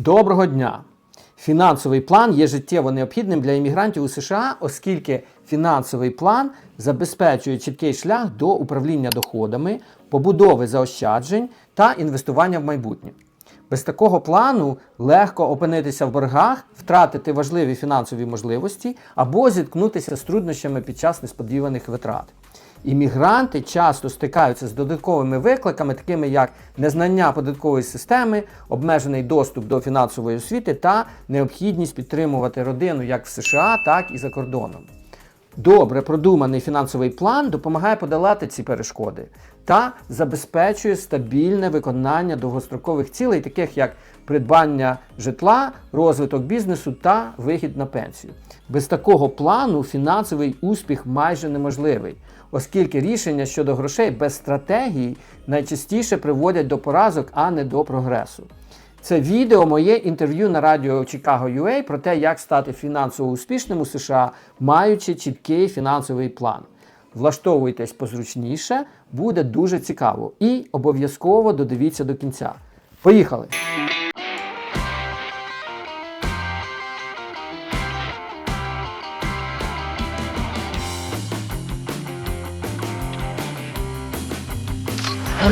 Доброго дня! Фінансовий план є життєво необхідним для іммігрантів у США, оскільки фінансовий план забезпечує чіткий шлях до управління доходами, побудови заощаджень та інвестування в майбутнє. Без такого плану легко опинитися в боргах, втратити важливі фінансові можливості або зіткнутися з труднощами під час несподіваних витрат. Іммігранти часто стикаються з додатковими викликами, такими як незнання податкової системи, обмежений доступ до фінансової освіти та необхідність підтримувати родину як в США, так і за кордоном. Добре продуманий фінансовий план допомагає подолати ці перешкоди та забезпечує стабільне виконання довгострокових цілей, таких як придбання житла, розвиток бізнесу та вихід на пенсію. Без такого плану фінансовий успіх майже неможливий, оскільки рішення щодо грошей без стратегії найчастіше приводять до поразок, а не до прогресу. Це відео моє інтерв'ю на радіо Chicago UA про те, як стати фінансово успішним у США, маючи чіткий фінансовий план. Влаштовуйтесь позручніше, буде дуже цікаво. І обов'язково додивіться до кінця. Поїхали!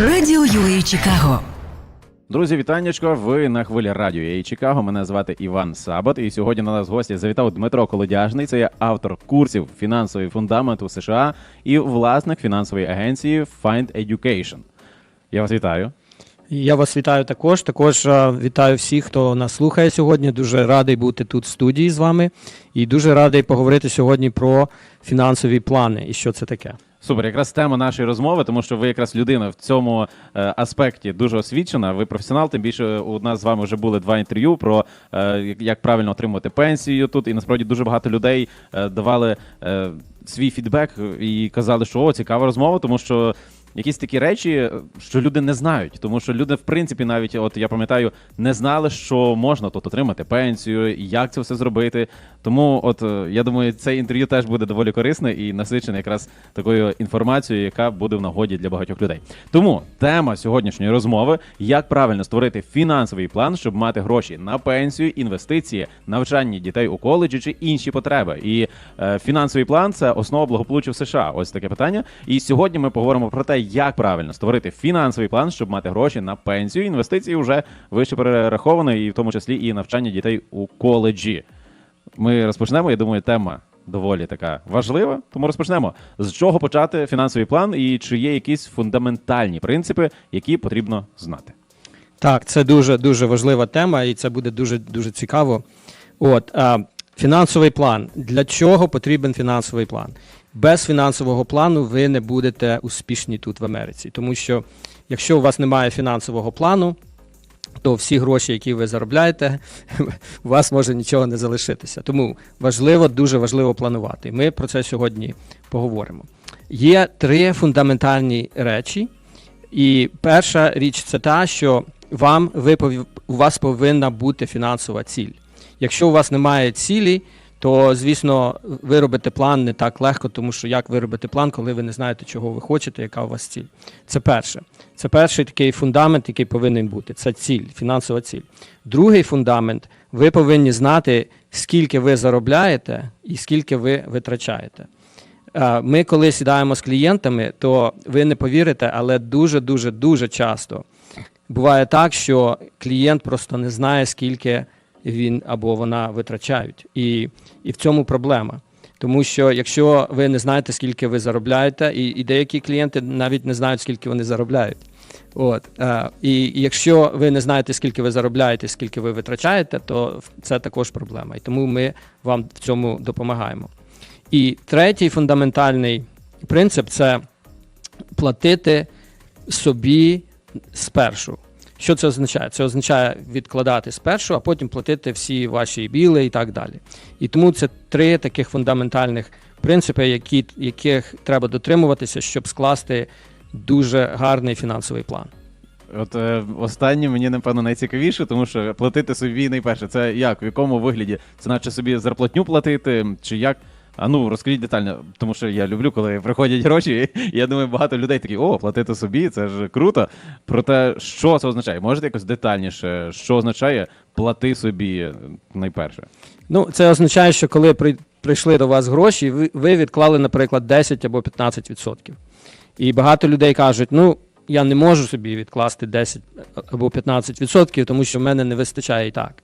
Радіо UA Чикаго. Друзі, вітаннячко. Ви на хвилі радіо «Ей Чикаго. Мене звати Іван Сабат. І сьогодні на нас в гості завітав Дмитро Колодяжний. Це є автор курсів фінансовий фундамент у США і власник фінансової агенції Find Education. Я вас вітаю. Я вас вітаю також. Також е, вітаю всіх, хто нас слухає сьогодні. Дуже радий бути тут в студії з вами і дуже радий поговорити сьогодні про фінансові плани і що це таке. Супер, якраз тема нашої розмови, тому що ви якраз людина в цьому е, аспекті дуже освічена. Ви професіонал. Тим більше у нас з вами вже були два інтерв'ю про е, як- правильно отримувати пенсію тут. І насправді дуже багато людей е, давали е, свій фідбек і казали, що о, цікава розмова, тому що. Якісь такі речі, е, що люди не знають, тому що люди, в принципі, навіть от я пам'ятаю, не знали, що можна тут отримати пенсію, як це все зробити. Тому, от е, я думаю, це інтерв'ю теж буде доволі корисне і насичене якраз такою інформацією, яка буде в нагоді для багатьох людей. Тому тема сьогоднішньої розмови: як правильно створити фінансовий план, щоб мати гроші на пенсію, інвестиції, навчання дітей у коледжі чи інші потреби. І е, фінансовий план це основа благополуччя в США. Ось таке питання. І сьогодні ми поговоримо про те, як правильно створити фінансовий план, щоб мати гроші на пенсію. Інвестиції вже вище перераховано, і в тому числі і навчання дітей у коледжі. Ми розпочнемо. Я думаю, тема доволі така важлива. Тому розпочнемо. З чого почати фінансовий план, і чи є якісь фундаментальні принципи, які потрібно знати. Так, це дуже дуже важлива тема, і це буде дуже дуже цікаво. От а, фінансовий план. Для чого потрібен фінансовий план? Без фінансового плану ви не будете успішні тут в Америці, тому що якщо у вас немає фінансового плану, то всі гроші, які ви заробляєте, у вас може нічого не залишитися. Тому важливо, дуже важливо планувати. Ми про це сьогодні поговоримо. Є три фундаментальні речі, і перша річ це та, що вам ви у вас повинна бути фінансова ціль. Якщо у вас немає цілі, то звісно виробити план не так легко, тому що як виробити план, коли ви не знаєте, чого ви хочете, яка у вас ціль. Це перше. Це перший такий фундамент, який повинен бути. Це ціль, фінансова ціль. Другий фундамент ви повинні знати, скільки ви заробляєте і скільки ви витрачаєте. Е, Ми, коли сідаємо з клієнтами, то ви не повірите, але дуже, дуже, дуже часто буває так, що клієнт просто не знає, скільки він або вона витрачають. І, і в цьому проблема. Тому що якщо ви не знаєте, скільки ви заробляєте, і, і деякі клієнти навіть не знають, скільки вони заробляють. От, е, і, якщо ви не знаєте, скільки ви заробляєте, скільки ви витрачаєте, то це також проблема. І тому ми вам в цьому допомагаємо. І третій фундаментальний принцип це платити собі спершу. Що це означає? Це означає відкладати спершу, а потім платити всі ваші біли і так далі. І тому це три таких фундаментальних принципи, які, яких треба дотримуватися, щоб скласти дуже гарний фінансовий план. От е, останнє мені напевно найцікавіше, тому що платити собі найперше, це як в якому вигляді? Це наче собі зарплатню платити, чи як А ну розкажіть детально, тому що я люблю, коли приходять гроші. І я думаю, багато людей такі, о, платити собі, це ж круто. Проте, що це означає? Можете якось детальніше, що означає плати собі найперше? Ну, це означає, що коли при, прийшли до вас гроші, ви відклали, наприклад, 10 або 15%. І багато людей кажуть, ну, я не можу собі відкласти 10 або 15%, тому що в мене не вистачає і так.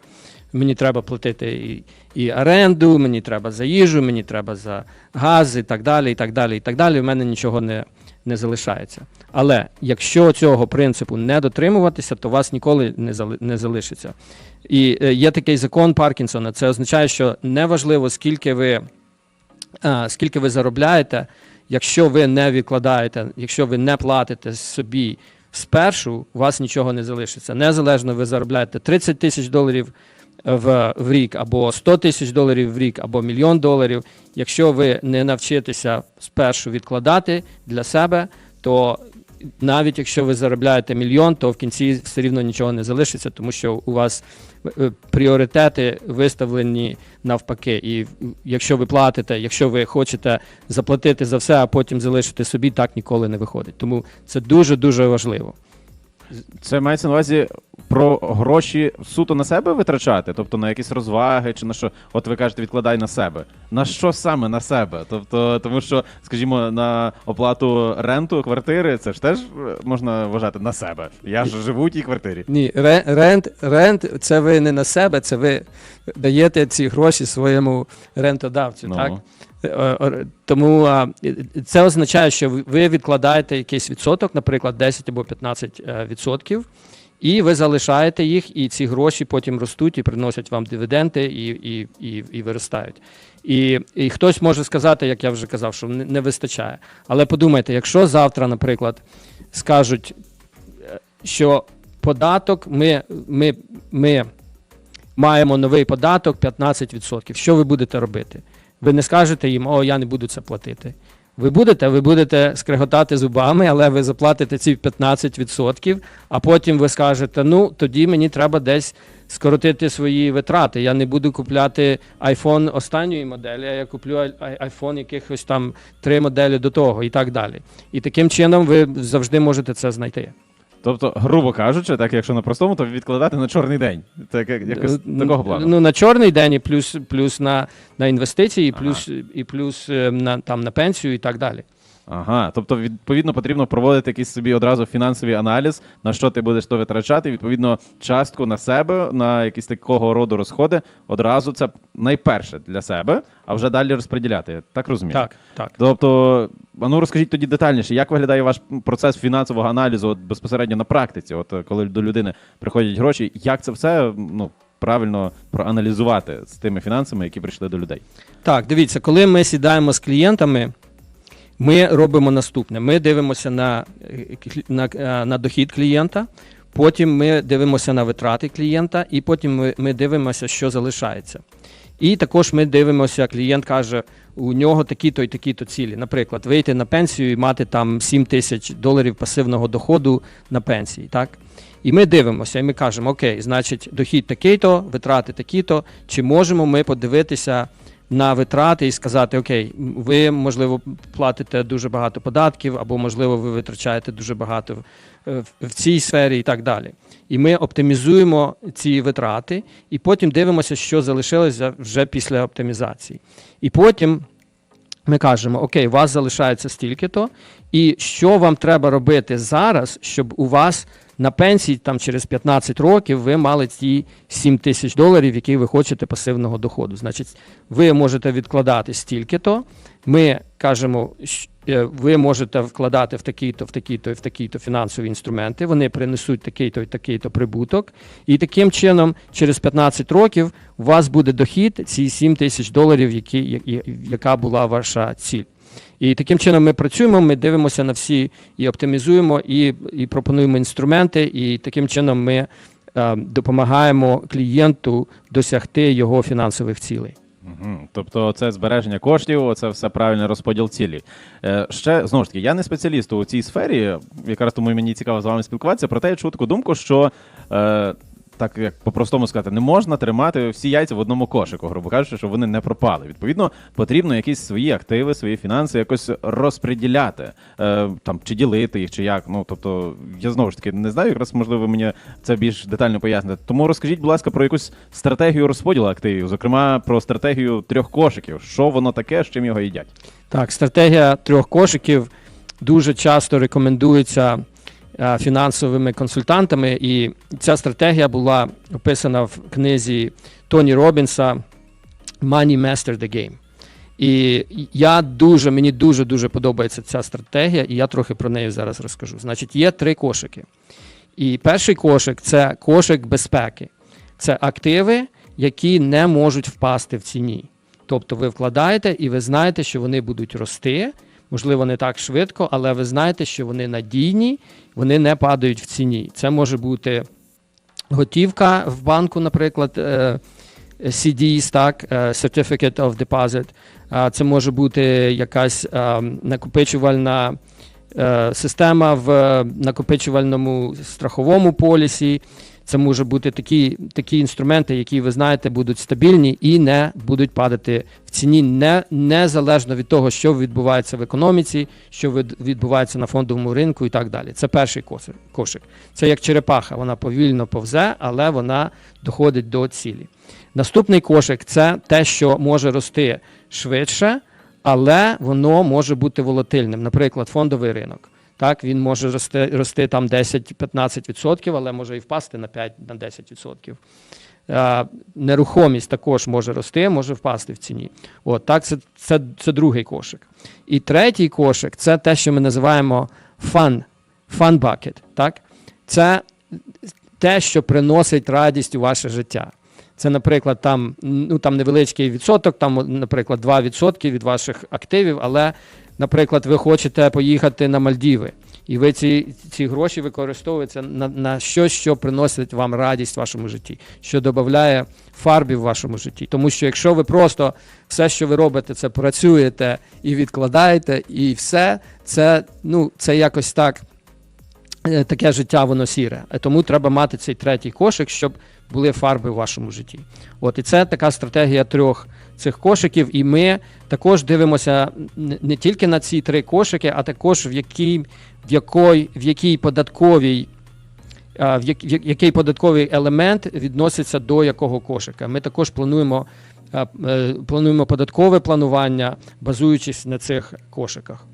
Мені треба платити і, і оренду, мені треба за їжу, мені треба за газ і так далі, і так далі, і так далі. У мене нічого не, не залишається. Але якщо цього принципу не дотримуватися, то вас ніколи не, зали, не залишиться. І е, є такий закон Паркінсона. Це означає, що неважливо, скільки ви, а, скільки ви заробляєте, якщо ви не відкладаєте, якщо ви не платите собі спершу, у вас нічого не залишиться. Незалежно ви заробляєте 30 тисяч доларів в, в рік, або 100 тисяч доларів в рік, або мільйон доларів. Якщо ви не навчитеся спершу відкладати для себе, то навіть якщо ви заробляєте мільйон, то в кінці все рівно нічого не залишиться, тому що у вас е, пріоритети виставлені навпаки. І якщо ви платите, якщо ви хочете заплатити за все, а потім залишити собі, так ніколи не виходить. Тому це дуже дуже важливо. Це мається на увазі про гроші суто на себе витрачати, тобто на якісь розваги чи на що. От ви кажете, відкладай на себе. На що саме на себе? Тобто, тому що, скажімо, на оплату ренту квартири це ж теж е, можна вважати на себе. Я ж живу в тій квартирі. Ні, рент, рент це ви не на себе, це ви даєте ці гроші своєму рентодавцю. Ну. Так? Е, е, Тому це означає, що ви- відкладаєте якийсь відсоток, наприклад, 10 або 15 е, відсотків, і ви залишаєте їх, і ці гроші потім ростуть і приносять вам дивіденди і, і, і, і виростають. І, і хтось може сказати, як я вже казав, що не, вистачає. Але подумайте, якщо завтра, наприклад, скажуть, що податок ми, ми, ми маємо новий податок 15%. Що ви будете робити? Ви не скажете їм, о, я не буду це платити. Ви будете, ви будете скреготати зубами, але ви заплатите ці 15%, а потім ви скажете, ну тоді мені треба десь скоротити свої витрати. Я не буду купляти iPhone останньої моделі, а я куплю iPhone якихось там три моделі до того і так далі. І таким чином ви завжди можете це знайти. Тобто, грубо кажучи, так якщо на простому, то відкладати на чорний день. Так якось Е, такого плану. Ну, на чорний день і плюс, плюс на, на інвестиції, і плюс, і плюс е, на, там, на пенсію і так далі. Ага, тобто, відповідно, потрібно проводити якийсь собі одразу фінансовий аналіз, на що ти будеш то витрачати. Відповідно, частку на себе, на якісь такого роду розходи. Одразу це найперше для себе, а вже далі розподіляти. Я Так розумію. Так, так. Тобто, ну розкажіть тоді детальніше, як виглядає ваш процес фінансового аналізу от, безпосередньо на практиці? От коли до людини приходять гроші, як це все ну, правильно проаналізувати з тими фінансами, які прийшли до людей? Так, дивіться, коли ми сідаємо з клієнтами, ми робимо наступне: ми дивимося на, на, на дохід клієнта, потім ми дивимося на витрати клієнта, і потім ми, ми дивимося, що залишається. І також ми дивимося, клієнт каже, у нього такі-то і такі-то цілі. Наприклад, вийти на пенсію і мати там 7 тисяч доларів пасивного доходу на пенсії. Так? І ми дивимося, і ми кажемо, окей, значить, дохід такий-то, витрати такі-то, чи можемо ми подивитися на витрати і сказати, окей, ви, можливо, платите дуже багато податків, або, можливо, ви витрачаєте дуже багато в, в- в цій сфері і так далі. І ми оптимізуємо ці витрати, і потім дивимося, що залишилося вже після оптимізації. І потім ми кажемо: Окей, у вас залишається стільки-то, і що вам треба робити зараз, щоб у вас на пенсії там через 15 років ви мали ті 7 тисяч доларів, які ви хочете пасивного доходу. Значить, ви можете відкладати стільки-то. Ми кажемо, ви можете вкладати в такі-то, в такі-то в такі-то фінансові інструменти. Вони принесуть такий-то і такий-то прибуток. І таким чином, через 15 років у вас буде дохід ці 7 тисяч доларів, які, яка була ваша ціль. І таким чином ми працюємо, ми дивимося на всі і оптимізуємо, і, і пропонуємо інструменти, і таким чином ми е, допомагаємо клієнту досягти його фінансових цілей. Мгм. Тобто це збереження коштів, це все правильний розподіл цілі. Е, ще знову ж таки, я не спеціаліст у цій сфері, якраз тому мені цікаво з вами спілкуватися. Проте я чув таку думку, що е, так як по-простому сказати, не можна тримати всі яйця в одному кошику, грубо кажучи, щоб вони не пропали. Відповідно, потрібно якісь свої активи, свої фінанси якось розподіляти, е, там чи ділити їх, чи як. Ну тобто, я знову ж таки не знаю, якраз можливо мені це більш детально поясните. Тому розкажіть, будь ласка, про якусь стратегію розподілу активів, зокрема про стратегію трьох кошиків. Що воно таке, з чим його їдять? Так, стратегія трьох кошиків дуже часто рекомендується фінансовими консультантами, і ця стратегія була описана в книзі Тоні Робінса Money Master the Game. І я дуже, мені дуже дуже подобається ця стратегія, і я трохи про неї зараз розкажу. Значить, є три кошики. І перший кошик це кошик безпеки. Це активи, які не можуть впасти в ціні. Тобто ви вкладаєте і ви знаєте, що вони будуть рости, можливо, не так швидко, але ви знаєте, що вони надійні, вони не падають в ціні. Це може бути готівка в банку, наприклад, е, CDs, так, е, Certificate of Deposit. Це може бути якась е, накопичувальна система в накопичувальному страховому полісі. Це може бути такі, такі інструменти, які ви знаєте, будуть стабільні і не будуть падати в ціні, не, незалежно від того, що відбувається в економіці, що від- відбувається на фондовому ринку і так далі. Це перший кошик. Це як черепаха, вона повільно повзе, але вона доходить до цілі. Наступний кошик це те, що може рости швидше, але воно може бути волатильним. Наприклад, фондовий ринок. Так, він може рости, рости там 10-15%, але може і впасти на 5-10%. Е, нерухомість також може рости, може впасти в ціні. От, так, це, це, це другий кошик. І третій кошик це те, що ми називаємо fun bucket. Так? Це те, що приносить радість у ваше життя. Це, наприклад, там, ну, там невеличкий відсоток, там, наприклад, 2% від ваших активів, але, наприклад, ви хочете поїхати на Мальдіви, і ви ці, ці гроші використовуєте на, на щось, що приносить вам радість в вашому житті, що додає фарбів в вашому житті. Тому що якщо ви просто все, що ви робите, це працюєте і відкладаєте, і все, це, ну, це якось так е, таке життя воно сіре. Е, Тому треба мати цей третій кошик, щоб були фарби в вашому житті. От і це така стратегія трьох цих кошиків. І ми також дивимося не- тільки на ці три кошики, а також в якій, в якій, в якій податковій. В як- в як- який податковий елемент відноситься до якого кошика. Ми також плануємо, е, плануємо податкове планування, базуючись на цих кошиках.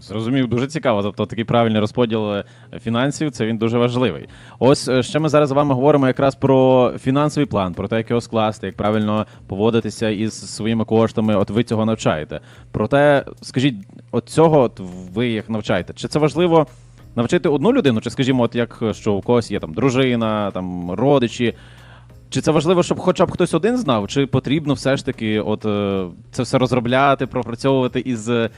Зрозумів, дуже цікаво. Тобто такий правильний розподіл е, фінансів, це він дуже важливий. Ось е, ще ми зараз з вами говоримо якраз про фінансовий план, про те, як його скласти, як правильно поводитися із своїми коштами. От ви цього навчаєте. Проте, скажіть, от цього от ви їх навчаєте? Чи це важливо навчити одну людину? Чи скажімо, от як е, що у когось є там дружина, там родичі? Чи це важливо, щоб хоча б хтось один знав, чи потрібно все ж таки от е, це все розробляти, пропрацьовувати із е,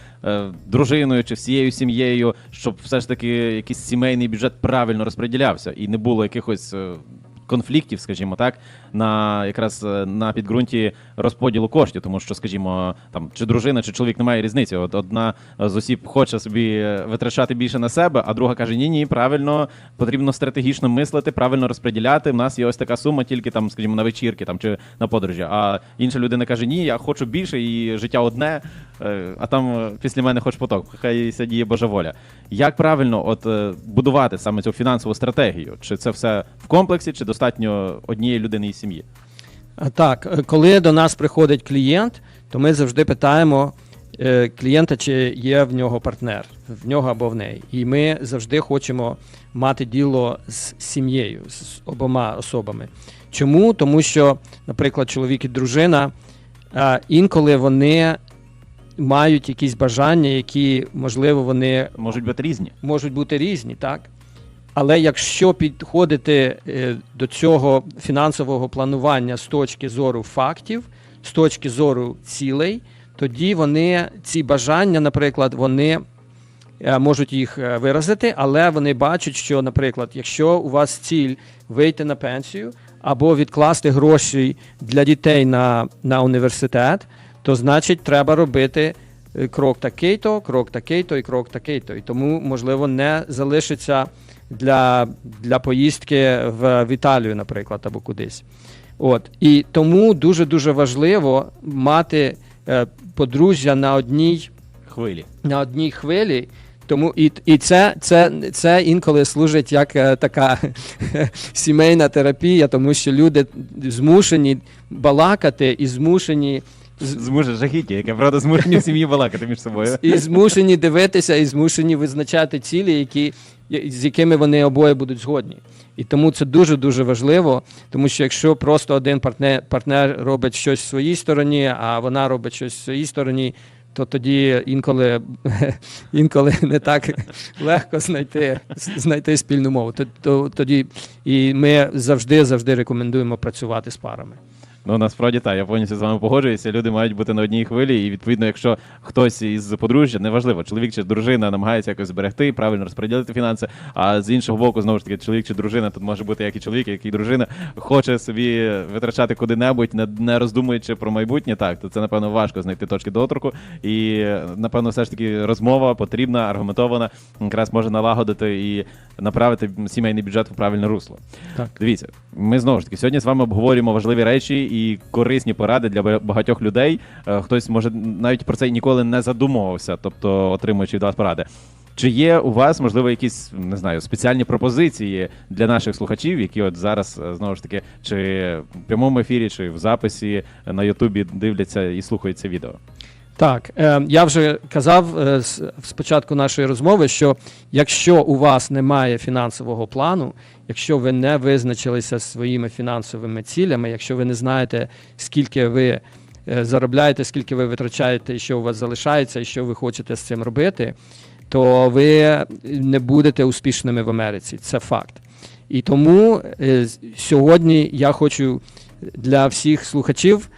дружиною чи всією сім'єю, щоб все ж таки якийсь сімейний бюджет правильно розподілявся і не було якихось е, конфліктів, скажімо так, на якраз е, на підґрунті розподілу коштів, тому що, скажімо, там чи дружина, чи чоловік немає різниці. От одна з осіб хоче собі витрачати більше на себе, а друга каже: Ні, ні, правильно, потрібно стратегічно мислити, правильно розподіляти. В нас є ось така сума, тільки там, скажімо, на вечірки там чи на подорожі. А інша людина каже: Ні, я хочу більше, і життя одне, е, а там е, після мене хоч поток. Хай сидіє Божа воля. Як правильно от будувати саме цю фінансову стратегію? Чи це все в комплексі, чи достатньо однієї людини із сім'ї? Так, е, коли до нас приходить клієнт, то ми завжди питаємо е, клієнта, чи є в нього партнер, в нього або в неї. І ми завжди хочемо мати діло з сім'єю, з обома особами. Чому? Тому що, наприклад, чоловік і дружина інколи вони мають якісь бажання, які, можливо, вони Можуть бути різні. можуть бути різні, так? Але якщо підходити е, до цього фінансового планування з точки зору фактів, з точки зору цілей, тоді вони ці бажання, наприклад, вони е, можуть їх е, виразити, але вони бачать, що, наприклад, якщо у вас ціль вийти на пенсію або відкласти гроші для дітей на, на університет, то значить треба робити крок такий-то, крок такий-то і крок такий-то. І тому, можливо, не залишиться для, для поїздки в, в Італію, наприклад, або кудись. От. І тому дуже-дуже важливо мати е, подружжя на одній Хвилі. на одній хвилі. Тому і, і це, це, це інколи служить як е, така сімейна терапія, тому що люди змушені балакати і змушені Зможе жахіття, яке правда змушені в сім'ї балакати між собою. і змушені дивитися, і змушені визначати цілі, які, з якими вони обоє будуть згодні. І тому це дуже дуже важливо, тому що якщо просто один партнер, партнер робить щось в своїй стороні, а вона робить щось в своїй стороні, то тоді інколи, інколи не так легко знайти, знайти спільну мову. То, то, тоді і ми завжди завжди рекомендуємо працювати з парами. Ну насправді так, я повністю з вами погоджуюся. Люди мають бути на одній хвилі, і відповідно, якщо хтось із подружжя, неважливо, чоловік чи дружина намагається якось зберегти, правильно розподілити фінанси. А з іншого боку, знову ж таки, чоловік чи дружина, тут може бути як і чоловік, як і дружина, хоче собі витрачати куди-небудь, не, роздумуючи про майбутнє. Так, то це напевно важко знайти точки доторку. І напевно, все ж таки розмова потрібна, аргументована, якраз може налагодити і направити сімейний бюджет в правильне русло. Так. Дивіться, ми знову ж таки сьогодні з вами обговорюємо важливі речі і корисні поради для багатьох людей. Е, Хтось може навіть про це ніколи не задумувався, тобто отримуючи від вас поради. Чи є у вас можливо якісь не знаю спеціальні пропозиції для наших слухачів, які от зараз е, знову ж таки чи в прямому ефірі, чи в записі на Ютубі дивляться і слухають це відео? Так, е, я вже казав спочатку нашої розмови, що якщо у вас немає фінансового плану, якщо ви не визначилися своїми фінансовими цілями, якщо ви не знаєте, скільки ви е, заробляєте, скільки ви витрачаєте, і що у вас залишається, і що ви хочете з цим робити, то ви не будете успішними в Америці. Це факт. І тому е, сьогодні я хочу для всіх слухачів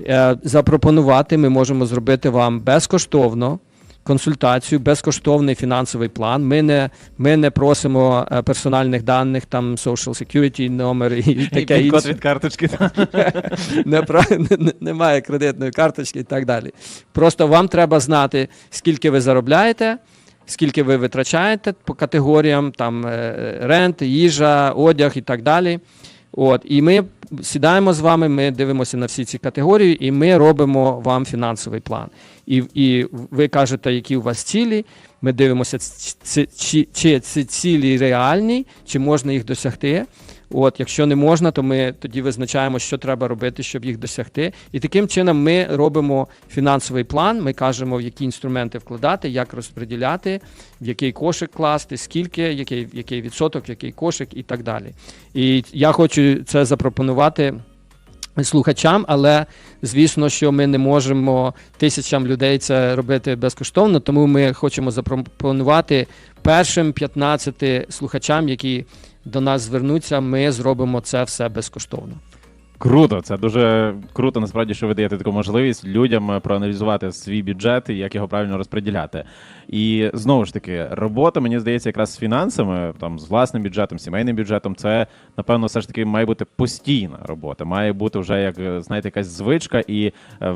е, запропонувати. Ми можемо зробити вам безкоштовно консультацію, безкоштовний фінансовий план. Ми не, ми не просимо е, персональних даних, там social security номер і таке І інше. від карточки. Немає кредитної карточки і так далі. Просто вам треба знати, скільки ви заробляєте, скільки ви витрачаєте по категоріям, там е, рент, їжа, одяг і так далі. От, і ми сідаємо з вами, ми дивимося на всі ці категорії, і ми робимо вам фінансовий план. І, і ви кажете, які у вас цілі. Ми дивимося, чи, чи ці цілі реальні, чи можна їх досягти. От, якщо не можна, то ми тоді визначаємо, що треба робити, щоб їх досягти. І таким чином ми робимо фінансовий план. Ми кажемо, в які інструменти вкладати, як розподіляти, в який кошик класти, скільки, який, який відсоток, який кошик і так далі. І я хочу це запропонувати. Слухачам, але звісно, що ми не можемо тисячам людей це робити безкоштовно, тому ми хочемо запропонувати першим 15 слухачам, які до нас звернуться, ми зробимо це все безкоштовно. Круто, це дуже круто. Насправді, що ви даєте таку можливість людям е, проаналізувати свій бюджет і як його правильно розподіляти. І знову ж таки, робота, мені здається, якраз з фінансами, там з власним бюджетом, сімейним бюджетом, це напевно все ж таки має бути постійна робота. Має бути вже як е, знаєте, якась звичка і. е,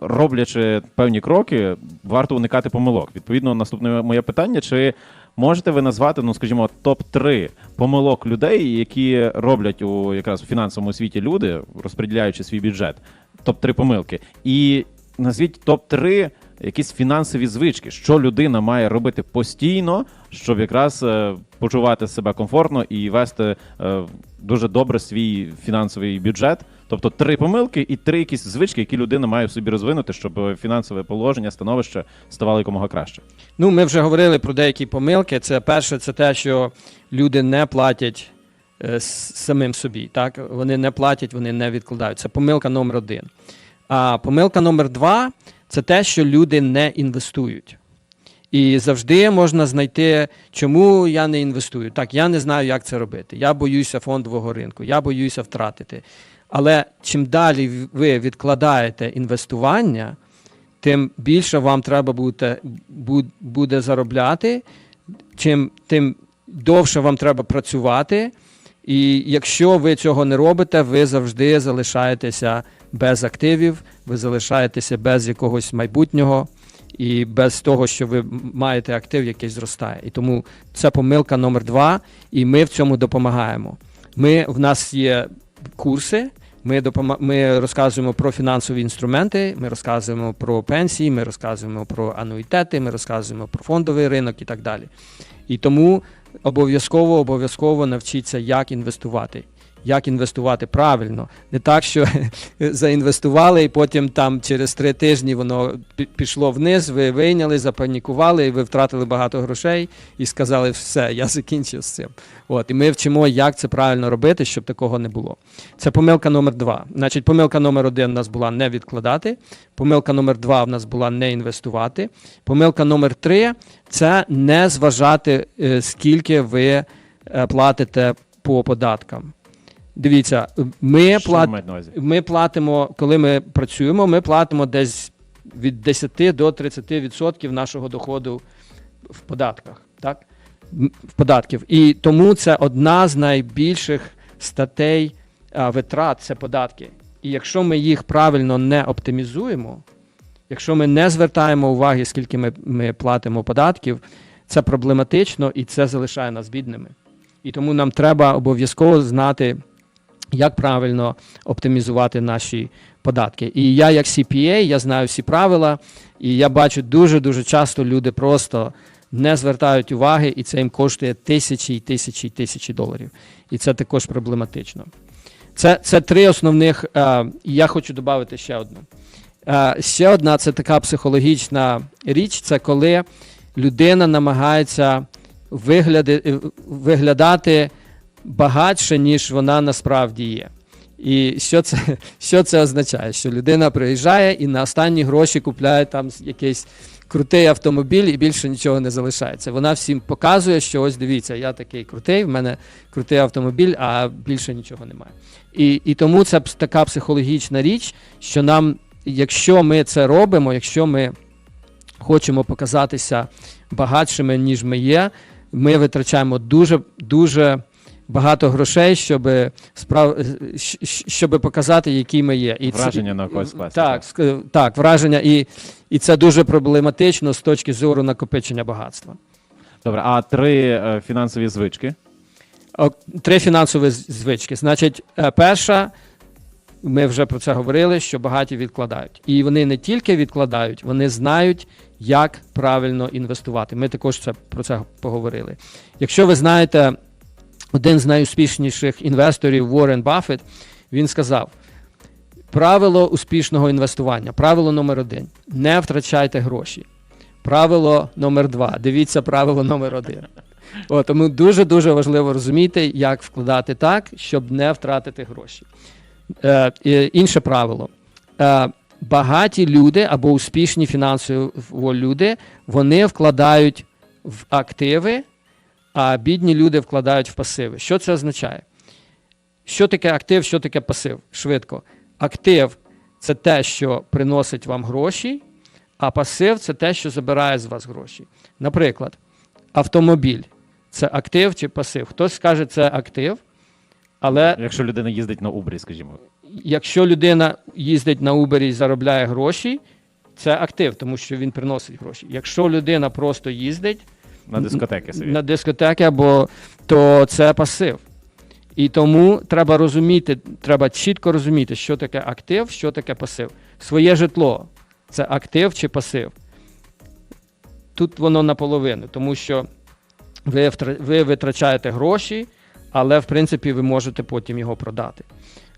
Роблячи певні кроки, варто уникати помилок. Відповідно, наступне моє питання: чи можете ви назвати, ну скажімо, топ 3 помилок людей, які роблять у якраз у фінансовому світі люди, розподіляючи свій бюджет, топ 3 помилки, і назвіть топ 3 якісь фінансові звички, що людина має робити постійно, щоб якраз е, почувати себе комфортно і вести е, дуже добре свій фінансовий бюджет. Тобто три помилки і три якісь звички, які людина має в собі розвинути, щоб фінансове положення, становище ставало якомога краще. Ну, ми вже говорили про деякі помилки. Це перше, це те, що люди не платять е, самим собі. Так? Вони не платять, вони не відкладають. Це помилка номер один. А помилка номер два це те, що люди не інвестують. І завжди можна знайти, чому я не інвестую. Так, я не знаю, як це робити. Я боюся фондового ринку, я боюся втратити. Але чим далі ви відкладаєте інвестування, тим більше вам треба буде, буде заробляти, чим тим довше вам треба працювати. І якщо ви цього не робите, ви завжди залишаєтеся без активів, ви залишаєтеся без якогось майбутнього. і без того, що ви маєте актив, який зростає. І тому це помилка номер два, і ми в цьому допомагаємо. Ми, в нас є курси, ми, допома- ми розказуємо про фінансові інструменти, ми розказуємо про пенсії, ми розказуємо про ануїтети, ми розказуємо про фондовий ринок і так далі. І тому обов'язково обов'язково навчіться, як інвестувати. Як інвестувати правильно, не так, що заінвестували, і потім там через три тижні воно пішло вниз, ви вийняли, запанікували, і ви втратили багато грошей і сказали, все, я закінчив з цим. От, і ми вчимо, як це правильно робити, щоб такого не було. Це помилка номер два. Значить, помилка номер один у нас була не відкладати. Помилка номер два в нас була не інвестувати. Помилка номер три це не зважати, е, скільки ви е, платите по податкам. Дивіться, ми Що на увазі? Ми платимо, коли ми працюємо, ми платимо десь від 10 до 30% нашого доходу в податках. Так? В податків. І тому це одна з найбільших статей а, витрат це податки. І якщо ми їх правильно не оптимізуємо, якщо ми не звертаємо уваги, скільки ми, ми платимо податків, це проблематично і це залишає нас бідними. І тому нам треба обов'язково знати, як правильно оптимізувати наші податки. І я, як CPA, я знаю всі правила, і я бачу дуже-дуже часто люди просто не звертають уваги, і це їм коштує тисячі і тисячі і тисячі доларів. І це також проблематично. Це, це три основних. Е, і я хочу додати ще одну. Е, ще одна це така психологічна річ, це коли людина намагається вигляди, виглядати багатше, ніж вона насправді є. І що це, що це означає? Що людина приїжджає і на останні гроші купляє там якийсь крутий автомобіль і більше нічого не залишається. Вона всім показує, що ось дивіться, я такий крутий, в мене крутий автомобіль, а більше нічого немає. І, і тому це така психологічна річ, що нам, якщо ми це робимо, якщо ми хочемо показатися багатшими, ніж ми є, ми витрачаємо дуже дуже багато грошей, щоб справ... щоб показати, які ми є. І це- Враження на когось скласти. Так, так, враження, і, і це дуже проблематично з точки зору накопичення багатства. Добре, а три е, фінансові звички. Три фінансові звички. Значить, е, перша, ми вже про це говорили, що багаті відкладають. І вони не тільки відкладають, вони знають, як правильно інвестувати. Ми також це, про це поговорили. Якщо ви знаєте, один з найуспішніших інвесторів Уоррен Баффет, він сказав: правило успішного інвестування, правило номер один не втрачайте гроші. Правило номер два. Дивіться правило номер один. О, тому дуже-дуже важливо розуміти, як вкладати так, щоб не втратити гроші. Е, інше правило. Е, багаті люди або успішні фінансово люди, вони вкладають в активи, а бідні люди вкладають в пасиви. Що це означає? Що таке актив, що таке пасив? Швидко. Актив це те, що приносить вам гроші, а пасив це те, що забирає з вас гроші. Наприклад, автомобіль це актив чи пасив. Хтось скаже, це актив, але Якщо людина їздить на Убрі, скажімо. якщо людина їздить на Uber і заробляє гроші, це актив, тому що він приносить гроші. Якщо людина просто їздить На дискотеки собі. на дискотеки, або то це пасив. І тому треба розуміти, треба чітко розуміти, що таке актив, що таке пасив. Своє житло це актив чи пасив. Тут воно наполовину, тому що ви, ви витрачаєте гроші, але в принципі ви можете потім його продати.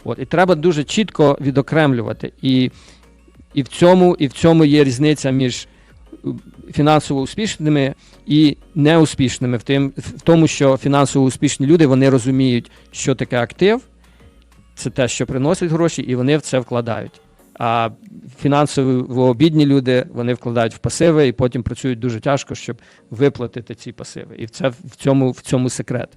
От, і треба дуже чітко відокремлювати. І, і, в цьому, і в цьому є різниця між фінансово успішними і неуспішними в, тим, в тому, що фінансово успішні люди вони розуміють, що таке актив, це те, що приносить гроші, і вони в це вкладають. А фінансово бідні люди вони вкладають в пасиви і потім працюють дуже тяжко, щоб виплатити ці пасиви. І це в цьому, в цьому секрет.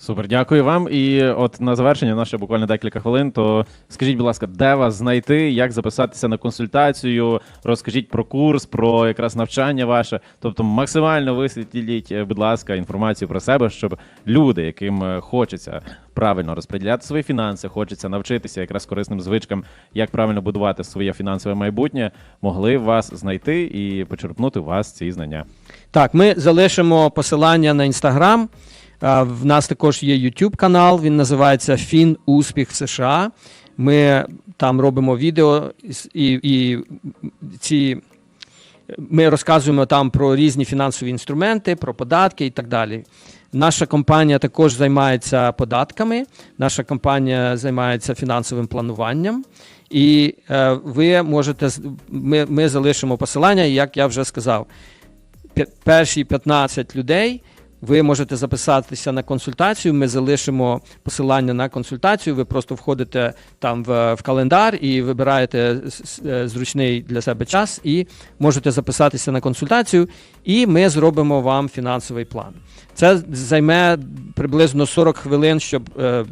Супер, дякую вам. І от на завершення, наше буквально декілька хвилин. То скажіть, будь ласка, де вас знайти, як записатися на консультацію? Розкажіть про курс, про якраз навчання ваше. Тобто, максимально висвітліть, е, будь ласка, інформацію про себе, щоб люди, яким е, хочеться правильно розподіляти свої фінанси, хочеться навчитися якраз корисним звичкам, як правильно будувати своє фінансове майбутнє, могли вас знайти і почерпнути у вас ці знання. Так, ми залишимо посилання на інстаграм. В нас також є YouTube канал, він називається Фін Успіх в США. Ми там робимо відео і, і ці. Ми розказуємо там про різні фінансові інструменти, про податки і так далі. Наша компанія також займається податками, наша компанія займається фінансовим плануванням. І е, ви можете ми, ми залишимо посилання, як я вже сказав, перші 15 людей. Ви можете записатися на консультацію. Ми залишимо посилання на консультацію. Ви просто входите там в, в календар і вибираєте е, зручний для себе час, і можете записатися на консультацію, і ми зробимо вам фінансовий план. Це займе приблизно 40 хвилин, щоб е,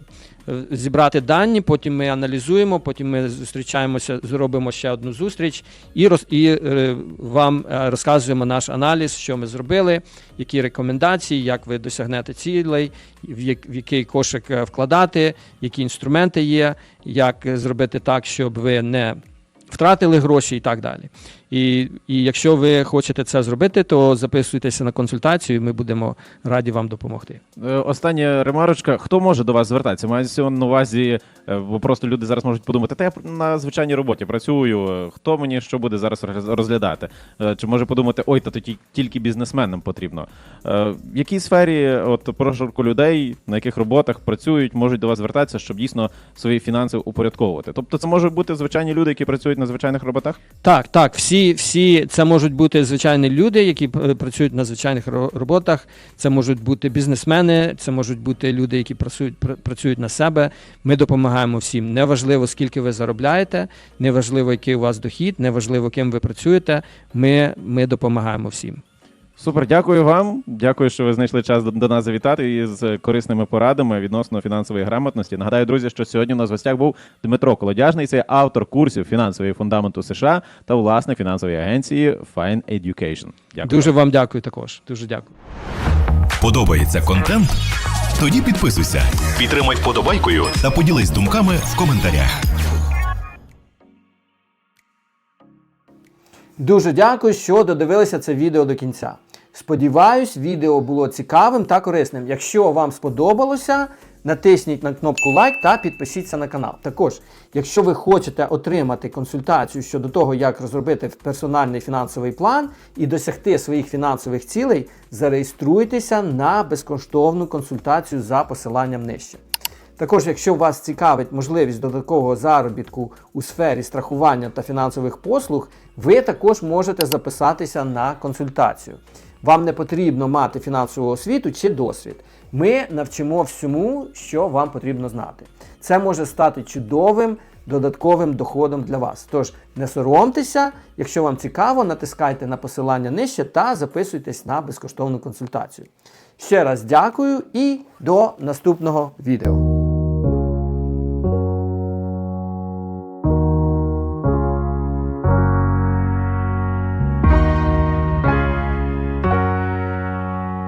зібрати дані. Потім ми аналізуємо, потім ми зустрічаємося, зробимо ще одну зустріч і, роз, і е, вам е, розказуємо наш аналіз, що ми зробили, які рекомендації, як ви досягнете цілей, в, як, в який кошик е, вкладати, які інструменти є, як е, зробити так, щоб ви не втратили гроші і так далі. І, і якщо ви хочете це зробити, то записуйтеся на консультацію, і ми будемо раді вам допомогти. Е, Остання ремарочка. Хто може до вас звертатися? Мається на увазі, е, бо просто люди зараз можуть подумати, та я на звичайній роботі працюю. е, Хто мені що буде зараз розглядати? Чи може подумати, ой, та то ті- тільки бізнесменам потрібно. В якій сфері, от прошарку людей, на яких роботах працюють, можуть до вас звертатися, щоб дійсно свої фінанси упорядковувати? Тобто, це можуть бути звичайні люди, які працюють на звичайних роботах? Так, так, всі, всі це можуть бути звичайні люди, які е, працюють на звичайних роботах. Це можуть бути бізнесмени, це можуть бути люди, які працюють, працюють на себе. Ми допомагаємо всім. Неважливо, скільки ви заробляєте, неважливо, який у вас дохід, неважливо, ким ви працюєте. Ми, ми допомагаємо всім. Супер, дякую вам. Дякую, що ви знайшли час до, нас завітати із корисними порадами відносно фінансової грамотності. Нагадаю, друзі, що сьогодні у нас в гостях був Дмитро Колодяжний, це автор курсів фінансової фундаменту США та власник фінансової агенції Fine Education. Дякую. Дуже вам дякую також. Дуже дякую. Подобається контент? Тоді підписуйся, підтримай вподобайкою та поділись думками в коментарях. Дуже дякую, що додивилися це відео до кінця. Сподіваюсь, відео було цікавим та корисним. Якщо вам сподобалося, натисніть на кнопку лайк та підпишіться на канал. Також, якщо ви хочете отримати консультацію щодо того, як розробити персональний фінансовий план і досягти своїх фінансових цілей, зареєструйтеся на безкоштовну консультацію за посиланням нижче. Також, якщо вас цікавить можливість додаткового заробітку у сфері страхування та фінансових послуг, ви також можете записатися на консультацію. Вам не потрібно мати фінансову освіту чи досвід. Ми навчимо всьому, що вам потрібно знати. Це може стати чудовим додатковим доходом для вас. Тож не соромтеся, якщо вам цікаво, натискайте на посилання нижче та записуйтесь на безкоштовну консультацію. Ще раз дякую і до наступного відео.